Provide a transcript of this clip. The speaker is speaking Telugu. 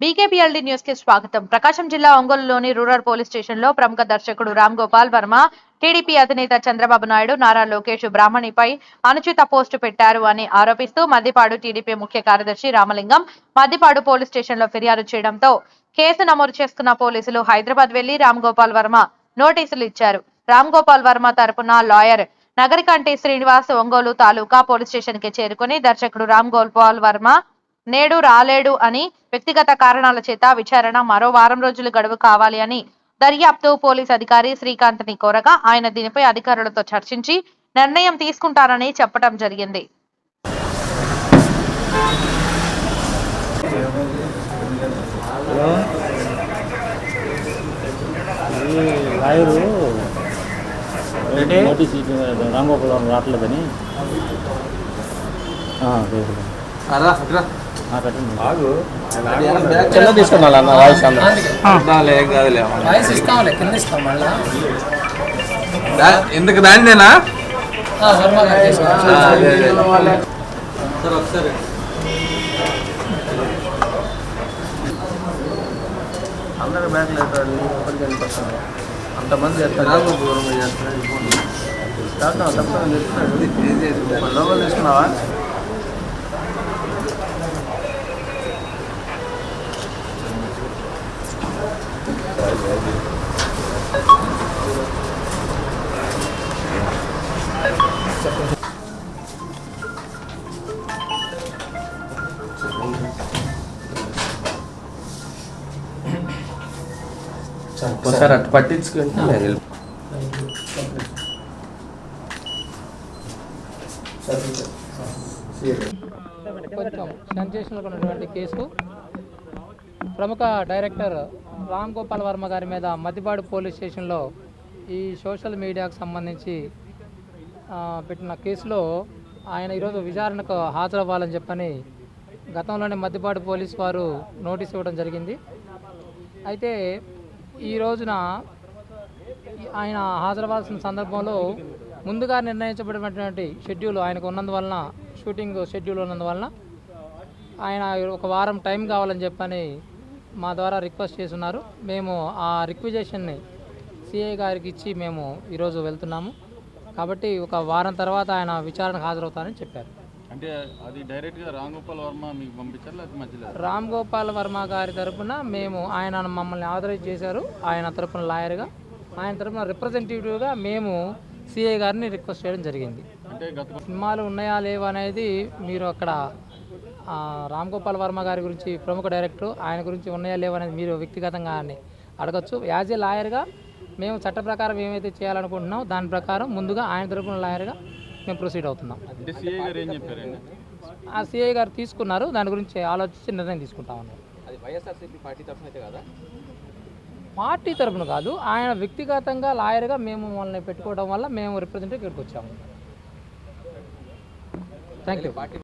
బీకేపీఎల్డీ న్యూస్కి స్వాగతం. ప్రకాశం జిల్లా ఒంగోలులోని రూరల్ పోలీస్ స్టేషన్లో ప్రముఖ దర్శకుడు రామ్ గోపాల్ వర్మ టీడీపీ అధినేత చంద్రబాబు నాయుడు నారా లోకేష్ బ్రాహ్మణిపై అనుచిత పోస్టు పెట్టారు అని ఆరోపిస్తూ మద్దిపాడు టీడీపీ ముఖ్య కార్యదర్శి రామలింగం మద్దిపాడు పోలీస్ స్టేషన్లో ఫిర్యాదు చేయడంతో కేసు నమోదు చేసుకున్న పోలీసులు హైదరాబాద్ వెళ్ళి రామ్ గోపాల్ వర్మ నోటీసులు ఇచ్చారు. రామ్ గోపాల్ వర్మ తరపున లాయర్ నగరికంటి శ్రీనివాస్ ఒంగోలు తాలూకా పోలీస్ స్టేషన్కి చేరుకుని దర్శకుడు రామ్ గోపాల్ వర్మ నేడు రాలేడు అని వ్యక్తిగత కారణాల చేత విచారణ మరో వారం రోజులు గడువు కావాలి అని దర్యాప్తు పోలీస్ అధికారి శ్రీకాంత్ని కోరగా ఆయన దీనిపై అధికారులతో చర్చించి నిర్ణయం తీసుకుంటారని చెప్పడం జరిగింది. రాంగోపాలం రావట్లేదని. చిన్న తీసుకున్నా అన్న వాయిస్ అన్న దానిలో ఏం కాదులే వాయిస్ ఇస్తాంలే కింద ఇస్తాం మళ్ళా. దా- ఎందుకు దానిదేనా? వర్మ గారు తీసుకోండి. ఆ, అదే, అదే. సరే ఒకసారి అందరూ బ్యాగ్లు ఎత్తారు ఒకరికి వెళ్ళిపోతారు అంతమంది చేస్తారు. దూరం చేస్తారు లోపల తీసుకున్నావా? ఒకసారి అటు పట్టించుకుంటే నేను వెళ్ళి- కొంచెం సెన్సేషనల్గా ఉన్నటువంటి కేసు. ప్రముఖ డైరెక్టర్ రామ్ గోపాల్ వర్మ గారి మీద మద్దిపాడు పోలీస్ స్టేషన్లో ఈ సోషల్ మీడియాకు సంబంధించి పెట్టిన కేసులో ఆయన ఈరోజు విచారణకు హాజరవ్వాలని చెప్పని గతంలోనే మద్దిపాడు పోలీస్ వారు నోటీస్ ఇవ్వడం జరిగింది. అయితే ఈ రోజున ఆయన హాజరవ్వాల్సిన సందర్భంలో ముందుగా నిర్ణయించబడినటువంటి షెడ్యూల్ ఆయనకు ఉన్నందువలన షూటింగ్ షెడ్యూల్ ఉన్నందువలన ఆయన ఒక వారం టైం కావాలని చెప్పని మా ద్వారా రిక్వెస్ట్ చేస్తున్నారు. మేము ఆ రిక్విజేషన్ని సిఐ గారికి ఇచ్చి మేము ఈరోజు వెళ్తున్నాము. కాబట్టి ఒక వారం తర్వాత ఆయన విచారణకు హాజరవుతారని చెప్పారు. అంటే అది డైరెక్ట్గా రాంగోపాల్ వర్మ మీకు పంపించారు లేకపోతే మధ్యలో? రామ్ గోపాల్ వర్మ గారి తరపున మేము ఆయన మమ్మల్ని ఆథరైజ్ చేశారు. ఆయన తరపున లాయర్గా ఆయన తరపున రిప్రజెంటేటివ్గా మేము సిఐ గారిని రిక్వెస్ట్ చేయడం జరిగింది. అంటే గత సినిమాలు ఉన్నాయా లేవా అనేది మీరు అక్కడ రామ్ గోపాల్ వర్మ గారి గురించి ప్రముఖ డైరెక్టర్ ఆయన గురించి ఉన్నాయా లేవా అనేది మీరు వ్యక్తిగతంగా ఆయన్ని అడగచ్చు. యాజ్ ఏ లాయర్గా మేము చట్ట ప్రకారం ఏమైతే చేయాలనుకుంటున్నామో దాని ప్రకారం ముందుగా ఆయన తరపున లాయర్గా మేము ప్రొసీడ్ అవుతున్నాం. అంటే సిఐ గారు ఏం చెప్పారండి? ఆ సిఐ గారు తీసుకున్నారు. దాని గురించి ఆలోచించి నిర్ణయం తీసుకుంటా ఉన్నారు అది వైఎస్ఆర్సీపీ పార్టీ తరఫున అయితే కదా? పార్టీ తరపున కాదు. ఆయన వ్యక్తిగతంగా లాయర్గా మేము మనల్ని పెట్టుకోవడం వల్ల మేము రిప్రజెంటేటివ్ ఇక్కడికి వచ్చాము. Thank you